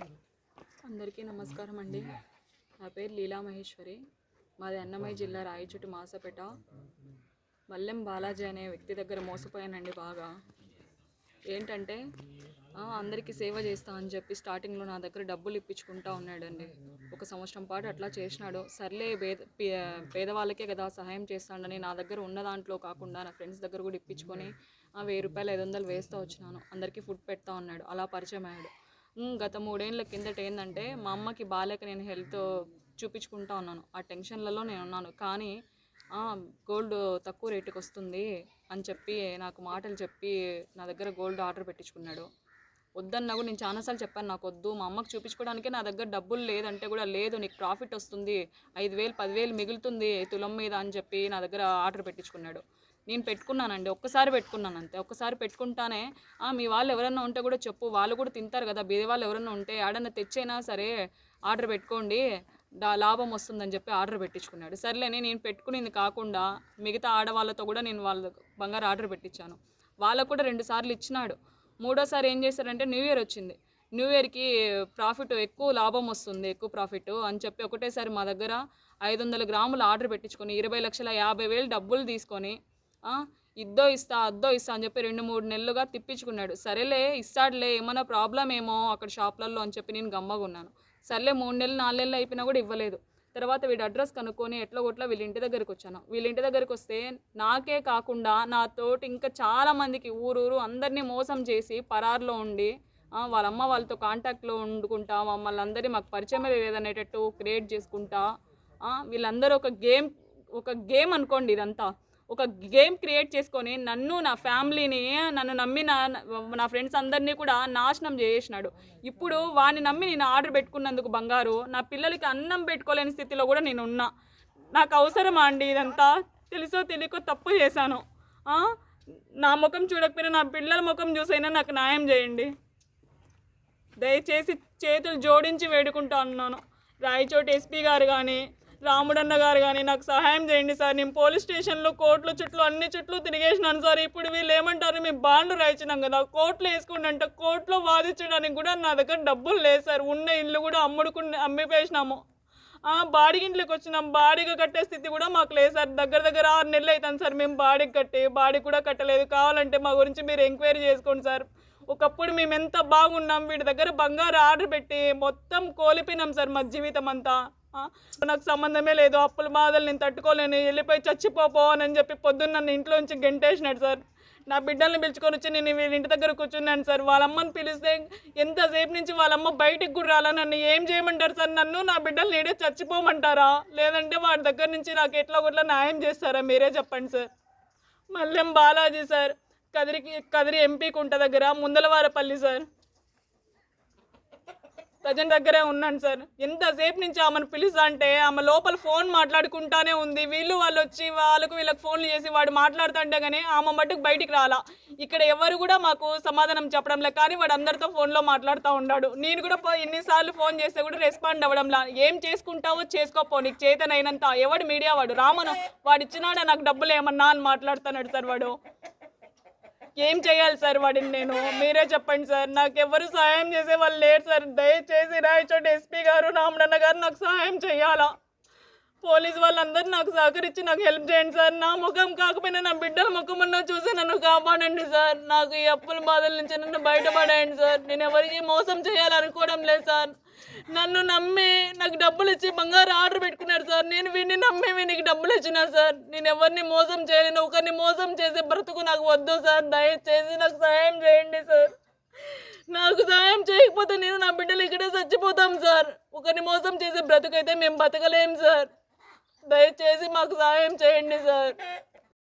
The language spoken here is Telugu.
అందరికీ నమస్కారం అండి. నా పేరు లీలా మహేశ్వరి. మాది అన్నమయ్య జిల్లా రాయచుట్టు మాసపేట. మల్లెం బాలాజీ అనే వ్యక్తి దగ్గర మోసపోయానండి బాగా. ఏంటంటే అందరికీ సేవ చేస్తా అని చెప్పి స్టార్టింగ్లో నా దగ్గర డబ్బులు ఇప్పించుకుంటా ఉన్నాడండి. ఒక సంవత్సరం పాటు అట్లా చేసినాడు. సర్లే పేద పే- పేదవాళ్ళకే కదా సహాయం చేస్తాడని నా దగ్గర ఉన్న దాంట్లో కాకుండా నా ఫ్రెండ్స్ దగ్గర కూడా ఇప్పించుకొని వెయ్యి రూపాయలు ఐదు వందలు వేస్తూ వచ్చినాను. అందరికీ ఫుడ్ పెడతా ఉన్నాడు. అలా పరిచయం అయ్యాడు. గత మూడేళ్ళ కిందట ఏంటంటే మా అమ్మకి బాగాలేక నేను హెల్త్ చూపించుకుంటా ఉన్నాను. ఆ టెన్షన్లలో నేను ఉన్నాను. కానీ గోల్డ్ తక్కువ రేటుకి వస్తుంది అని చెప్పి నాకు మాటలు చెప్పి నా దగ్గర గోల్డ్ ఆర్డర్ పెట్టించుకున్నాడు. వద్దన్నా కూడా నేను చాలాసార్లు చెప్పాను నాకు వద్దు మా అమ్మకి చూపించుకోవడానికే నా దగ్గర డబ్బులు లేదంటే కూడా లేదు నీకు ప్రాఫిట్ వస్తుంది ఐదు వేలు పదివేలు మిగులుతుంది తులం మీద అని చెప్పి నా దగ్గర ఆర్డర్ పెట్టించుకున్నాడు. నేను పెట్టుకున్నానండి ఒక్కసారి పెట్టుకున్నాను అంతే. ఒక్కసారి పెట్టుకుంటానే మీ వాళ్ళు ఎవరన్నా ఉంటే కూడా చెప్పు వాళ్ళు కూడా తింటారు కదా బీద వాళ్ళు ఎవరన్నా ఉంటే ఆడన్నా తెచ్చైనా సరే ఆర్డర్ పెట్టుకోండి లాభం వస్తుందని చెప్పి ఆర్డర్ పెట్టించుకున్నాడు. సర్లేని నేను పెట్టుకునేది కాకుండా మిగతా ఆడవాళ్ళతో కూడా నేను వాళ్ళ బంగారు ఆర్డర్ పెట్టించాను. వాళ్ళకు కూడా రెండు సార్లు ఇచ్చినాడు. మూడోసారి ఏం చేశారంటే న్యూ ఇయర్ వచ్చింది. న్యూ ఇయర్కి ప్రాఫిట్ ఎక్కువ లాభం వస్తుంది ఎక్కువ ప్రాఫిట్ అని చెప్పి ఒకటేసారి మా దగ్గర ఐదు వందల గ్రాములు ఆర్డర్ పెట్టించుకొని ఇరవై లక్షల యాభై వేలు డబ్బులు తీసుకొని ఇద్దో ఇస్తా అద్దో ఇస్తా అని చెప్పి రెండు మూడు నెలలుగా తిప్పించుకున్నాడు. సరేలే ఇస్తాడులే ఏమైనా ప్రాబ్లం ఏమో అక్కడ షాప్లలో అని చెప్పి నేను గమ్మగా ఉన్నాను. సర్లే మూడు నెలలు నాలుగు నెలలు అయిపోయినా కూడా ఇవ్వలేదు. తర్వాత వీడి అడ్రస్ కనుక్కొని ఎట్లా కొట్లా వీళ్ళ ఇంటి దగ్గరికి వచ్చాను. వీళ్ళ ఇంటి దగ్గరికి వస్తే నాకే కాకుండా నాతోటి ఇంకా చాలా మందికి ఊరూరు అందరినీ మోసం చేసి పరారులో ఉండి వాళ్ళ అమ్మ వాళ్ళతో కాంటాక్ట్లో ఉండుకుంటా మమ్మల్ని అందరినీ మాకు పరిచయం లేదనేటట్టు క్రియేట్ చేసుకుంటా వీళ్ళందరూ ఒక గేమ్ ఒక గేమ్ అనుకోండి ఇదంతా. ఒక గేమ్ క్రియేట్ చేసుకొని నన్ను నా ఫ్యామిలీని నన్ను నమ్మి నా నా ఫ్రెండ్స్ అందరినీ కూడా నాశనం చేసినాడు ఇప్పుడు వాడిని నమ్మి నేను ఆర్డర్ పెట్టుకున్నందుకు బంగారు నా పిల్లలకి అన్నం పెట్టుకోలేని స్థితిలో కూడా నేను ఉన్నా. నాకు అవసరమా అండి ఇదంతా? తెలుసో తెలియకో తప్పు చేశాను. నా ముఖం చూడకపోయినా నా పిల్లల ముఖం చూసైనా నాకు న్యాయం చేయండి. దయచేసి చేతులు జోడించి వేడుకుంటా అన్నాను. రాయచోటి ఎస్పీ గారు కానీ రాముడన్న గారు కానీ నాకు సహాయం చేయండి సార్. నేను పోలీస్ స్టేషన్లో కోర్టుల చుట్టూ అన్ని చుట్టూ తిరిగేసినాను సార్. ఇప్పుడు వీళ్ళు ఏమంటారు? మేము బాండ్లు రాయించినాం కదా. కోర్టులో వేసుకుంటే అంటే కోర్టులో వాదించడానికి కూడా నా దగ్గర డబ్బులు లేదు సార్. ఉన్న ఇల్లు కూడా అమ్ముడుకుని అమ్మిపేసినాము. బాడిగింట్లోకి వచ్చినాం. బాడిగ కట్టే స్థితి కూడా మాకు లేదు సార్. దగ్గర దగ్గర ఆరు నెలలు అవుతాను సార్ మేము బాడీకి కట్టి. బాడీ కూడా కట్టలేదు. కావాలంటే మా గురించి మీరు ఎంక్వైరీ చేసుకోండి సార్. ఒకప్పుడు మేము ఎంత బాగున్నాం. వీడి దగ్గర బంగారు ఆర్డర్ పెట్టి మొత్తం కోల్పోయినాం సార్ మా జీవితం అంతా నాకు సంబంధమే లేదు అప్పుల బాధలు నేను తట్టుకోలేను వెళ్ళిపోయి చచ్చిపోపోనని చెప్పి పొద్దున్న నన్ను ఇంట్లో నుంచి గెంటేసినాడు సార్. నా బిడ్డల్ని పిలుచుకొని వచ్చి నేను వీళ్ళ ఇంటి దగ్గర కూర్చున్నాను సార్. వాళ్ళమ్మని పిలిస్తే ఎంతసేపు నుంచి వాళ్ళమ్మ బయటికి కూడా రాలా నన్ను ఏం చేయమంటారు సార్? నన్ను నా బిడ్డలు నేడే చచ్చిపోమంటారా? లేదంటే వాడి దగ్గర నుంచి నాకు ఎట్లా కొట్లా న్యాయం చేస్తారా? మీరే చెప్పండి సార్. మల్లెం బాలాజీ సార్ కదిరికి కదిరి ఎంపీ కుంట దగ్గర ముందలవారపల్లి సార్. ప్రజెంట్ దగ్గరే ఉన్నాను సార్. ఎంతసేపు నుంచి ఆమెను పిలుస్తా అంటే ఆమె లోపల ఫోన్ మాట్లాడుకుంటానే ఉంది. వీళ్ళు వాళ్ళు వచ్చి వాళ్ళకు వీళ్ళకి ఫోన్లు చేసి వాడు మాట్లాడుతుంటే కానీ ఆమె మట్టుకు బయటికి రాలా. ఇక్కడ ఎవరు కూడా మాకు సమాధానం చెప్పడం కానీ వాడు అందరితో ఫోన్లో మాట్లాడుతూ ఉన్నాడు. నేను కూడా పో- ఎన్నిసార్లు ఫోన్ చేస్తే కూడా రెస్పాండ్ అవ్వడంలా. ఏం చేసుకుంటావో చేసుకోపో నీకు చేతనైనంత. ఎవడు మీడియా వాడు? రామను. వాడు ఇచ్చినాడా నాకు డబ్బులు ఏమన్నా అని మాట్లాడుతున్నాడు సార్ వాడు. ఏం చేయాలి సార్ వాడిని నేను? మీరే చెప్పండి సార్. నాకు ఎవరు సహాయం చేసే వాళ్ళు లేరు సార్. దయచేసి రాయచోటి ఎస్పీ గారు రామడన్న గారు నాకు సహాయం చేయాలా? పోలీస్ వాళ్ళందరూ నాకు సహకరించి నాకు హెల్ప్ చేయండి సార్. నా ముఖం కాకపోయినా నా బిడ్డల ముఖం ఉన్న చూసి నన్ను కాపాడండి సార్. నాకు ఈ అప్పుల బాధల నుంచి నన్ను బయటపడేయండి సార్. నేను ఎవరికి మోసం చేయాలనుకోవడం లేదు సార్. నన్ను నమ్మి నాకు డబ్బులు ఇచ్చి బంగారు ఆర్డర్ పెట్టుకున్నారు సార్. నేను వీడిని నమ్మి వీనికి డబ్బులు ఇచ్చినా సార్. నేను ఎవరిని మోసం చేయలేను. ఒకరిని మోసం చేసే బ్రతుకు నాకు వద్దు సార్. దయచేసి నాకు సహాయం చేయండి సార్. నాకు సహాయం చేయకపోతే నేను నా బిడ్డలు ఇక్కడే చచ్చిపోతాం సార్. ఒకరిని మోసం చేసే బ్రతుకైతే మేము బతకలేం సార్. దయచేసి మాకు సహాయం చేయండి సార్.